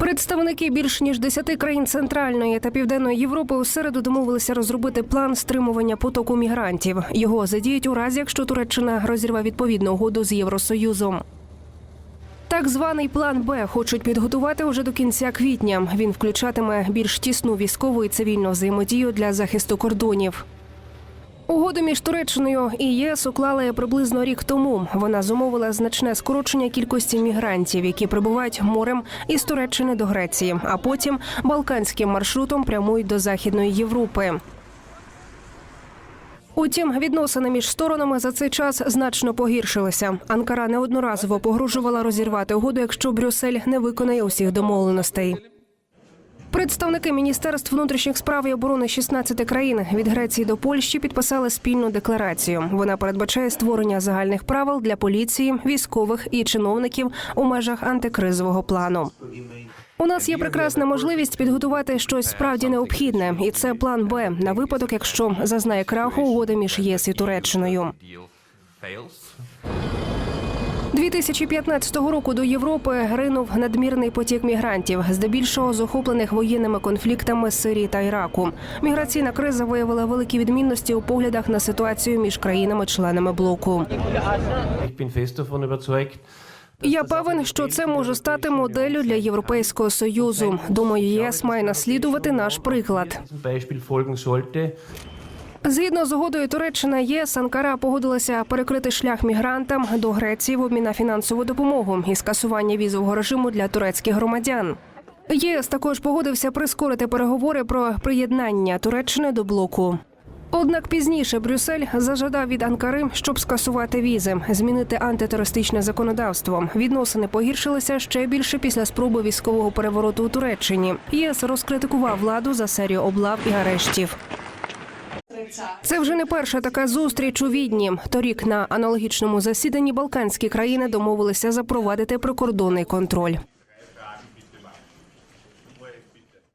Представники більш ніж 10 країн Центральної та Південної Європи у середу домовилися розробити план стримування потоку мігрантів. Його задіють у разі, якщо Туреччина розірве відповідну угоду з Євросоюзом. Так званий план Б хочуть підготувати уже до кінця квітня. Він включатиме більш тісну військову і цивільну взаємодію для захисту кордонів. Угоду між Туреччиною і ЄС уклали приблизно рік тому. Вона зумовила значне скорочення кількості мігрантів, які прибувають морем із Туреччини до Греції, а потім балканським маршрутом прямують до Західної Європи. Утім, відносини між сторонами за цей час значно погіршилися. Анкара неодноразово погрожувала розірвати угоду, якщо Брюссель не виконає усіх домовленостей. Представники міністерств внутрішніх справ і оборони 16 країн від Греції до Польщі підписали спільну декларацію. Вона передбачає створення загальних правил для поліції, військових і чиновників у межах антикризового плану. У нас є прекрасна можливість підготувати щось справді необхідне, і це план Б на випадок, якщо зазнає краху угода між ЄС і Туреччиною. Deal fails. 2015 року до Європи ринув надмірний потік мігрантів, здебільшого з охоплених воєнними конфліктами Сирії та Іраку. Міграційна криза виявила великі відмінності у поглядах на ситуацію між країнами-членами блоку. Я певен, що це може стати моделлю для Європейського союзу. Думаю, ЄС має наслідувати наш приклад. Згідно з угодою Туреччина, ЄС Анкара погодилася перекрити шлях мігрантам до Греції в обмін на фінансову допомогу і скасування візового режиму для турецьких громадян. ЄС також погодився прискорити переговори про приєднання Туреччини до блоку. Однак пізніше Брюссель зажадав від Анкари, щоб скасувати візи, змінити антитерористичне законодавство. Відносини погіршилися ще більше після спроби військового перевороту у Туреччині. ЄС розкритикував владу за серію облав і арештів. Це вже не перша така зустріч у Відні. Торік на аналогічному засіданні Балканські країни домовилися запровадити прикордонний контроль.